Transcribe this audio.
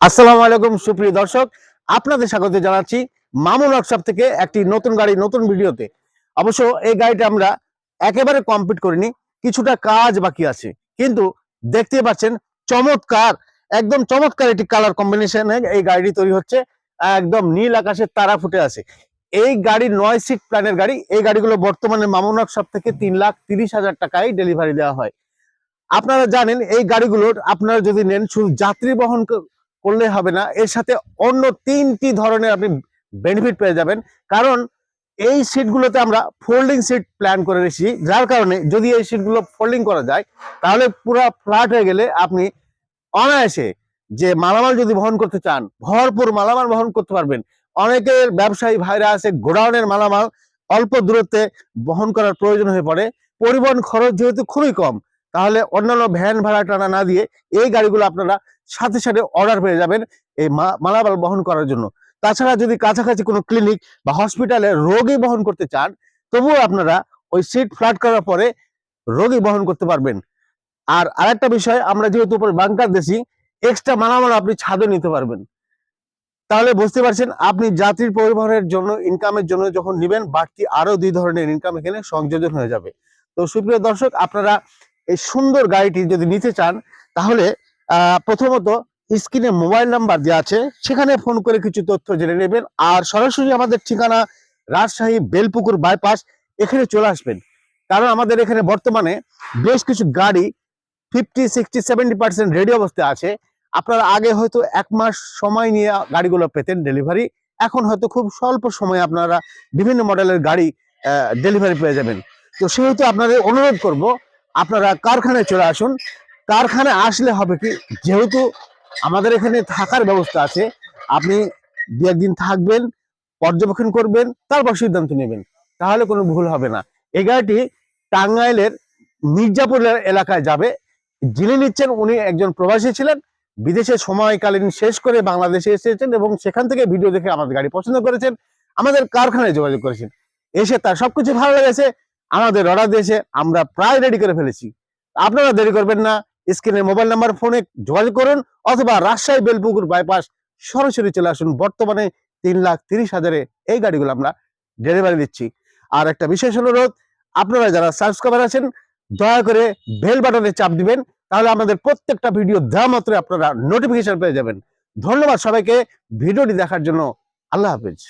আসসালামু আলাইকুম, সুপ্রিয় দর্শক। আপনাদের স্বাগত জানাচ্ছি মামুন ওয়ার্কশপ থেকে একটি নতুন গাড়ি, নতুন ভিডিওতে। অবশ্য এই গাড়িটা আমরা একেবারে কমপ্লিট করিনি, কিছুটা কাজ বাকি আছে। কিন্তু দেখতে পাচ্ছেন, চমৎকার, একদম চমৎকার একটি কালার কম্বিনেশনে এই গাড়িটি তৈরি হচ্ছে। একদম নীল আকাশের তারা ফুটে আছে। এই গাড়ি নয় সিট প্ল্যানের গাড়ি। এই গাড়িগুলো বর্তমানে মামুন ওয়ার্কশপ থেকে তিন লাখ তিরিশ হাজার টাকায় ডেলিভারি দেওয়া হয়। আপনারা জানেন, এই গাড়িগুলোর আপনারা যদি নেন, শুধু যাত্রী বহন করলে হবে না। এর সাথে অন্য তিনটি ধরনের আপনি বেনিফিট পেয়ে যাবেন। কারণ এই সিটগুলোতে আমরা ফোল্ডিং সিট প্ল্যান করে রেখেছি। যার কারণে যদি এই সিটগুলো ফোল্ডিং করা যায়, তাহলে পুরো ফ্ল্যাট হয়ে গেলে আপনি অনায়াসে যে মালামাল যদি বহন করতে চান, ভরপুর মালামাল বহন করতে পারবেন। অনেকের ব্যবসায়ী ভাইরা আছে, গোডাউনের মালামাল অল্প দূরত্বে বহন করার প্রয়োজন হয়ে পড়ে। পরিবহন খরচ যেহেতু খুবই কম তাহলে অন্যান্য ভ্যান ভাড়া টানা না দিয়ে এই গাড়িগুলো আপনারা সাথে সাথে অর্ডার পেয়ে যাবেন এই মা- মালামাল বহন করার জন্য। তাছাড়া যদি কাছাকাছি কোনো ক্লিনিক বা হসপিটালে রোগী বহন করতে চান, তবুও আপনারা ওই সিট ফ্ল্যাট করার পরে রোগী বহন করতে পারবেন। আর আরেকটা বিষয়, আমরা যেহেতু উপরে বাংকার দিয়েছি এক্সট্রা মালামাল আপনি ছাদে নিতে পারবেন। তাহলে বুঝতে পারছেন, আপনি যাত্রীর পরিবহনের জন্য ইনকামের জন্য যখন নেবেন, বাড়তি আরও দুই ধরনের ইনকাম এখানে সংযোজন হয়ে যাবে। তো সুপ্রিয় দর্শক, আপনারা এই সুন্দর গাড়িটি যদি নিতে চান, তাহলে প্রথমত স্ক্রিনে মোবাইল নাম্বার দেওয়া আছে, সেখানে ফোন করে কিছু তথ্য জেনে নেবেন, আর সরাসরি আমাদের ঠিকানা রাজশাহী বেলপুকুর বাইপাস, এখানে চলে আসবেন। কারণ আমাদের এখানে বর্তমানে বেশ কিছু গাড়ি fifty sixty seventy percent ready অবস্থায় আছে। আপনারা আগে হয়তো এক মাস সময় নিয়ে গাড়িগুলো পেতেন ডেলিভারি এখন হয়তো খুব স্বল্প সময়ে আপনারা বিভিন্ন মডেলের গাড়ি ডেলিভারি পেয়ে যাবেন। তো সেহেতু আপনাদের অনুরোধ করব আপনারা কারখানায় চলে আসুন। কারখানায় আসলে হবে কি, যেহেতু আমাদের এখানে থাকার ব্যবস্থা আছে, আপনি দু একদিন থাকবেন, পর্যবেক্ষণ করবেন, তারপর সিদ্ধান্ত নেবেন। তাহলে কোনো ভুল হবে না। এই গাড়িটি টাঙ্গাইলের মির্জাপুর এলাকায় যাবে। যিনি নিচ্ছেন উনি একজন প্রবাসী ছিলেন, বিদেশে সময়কালীন শেষ করে বাংলাদেশে এসেছেন এবং সেখান থেকে ভিডিও দেখে আমাদের গাড়ি পছন্দ করেছেন, আমাদের কারখানায় যোগাযোগ করেছেন। এসে তার সবকিছু ভালো লেগেছে আমাদের অর্ডার দিয়েছে, আমরা প্রায় রেডি করে ফেলেছি। আপনারা দেরি করবেন না স্ক্রিনে মোবাইল নাম্বার ফোনে যোগাযোগ করুন, অথবা রাজশাহী বেলপুকুর বাইপাস সরাসরি চলে আসুন। বর্তমানে তিন লাখ তিরিশ হাজারে এই গাড়িগুলো আমরা ডেলিভারি দিচ্ছি। আর একটা বিশেষ অনুরোধ, আপনারা যারা সাবস্ক্রাইবার আছেন, দয়া করে বেল বাটনে চাপ দিবেন, তাহলে আমাদের প্রত্যেকটা ভিডিও দেওয়া মাত্র আপনারা নোটিফিকেশন পেয়ে যাবেন। ধন্যবাদ সবাইকে, ভিডিওটি দেখার জন্য আল্লাহ হাফেজ।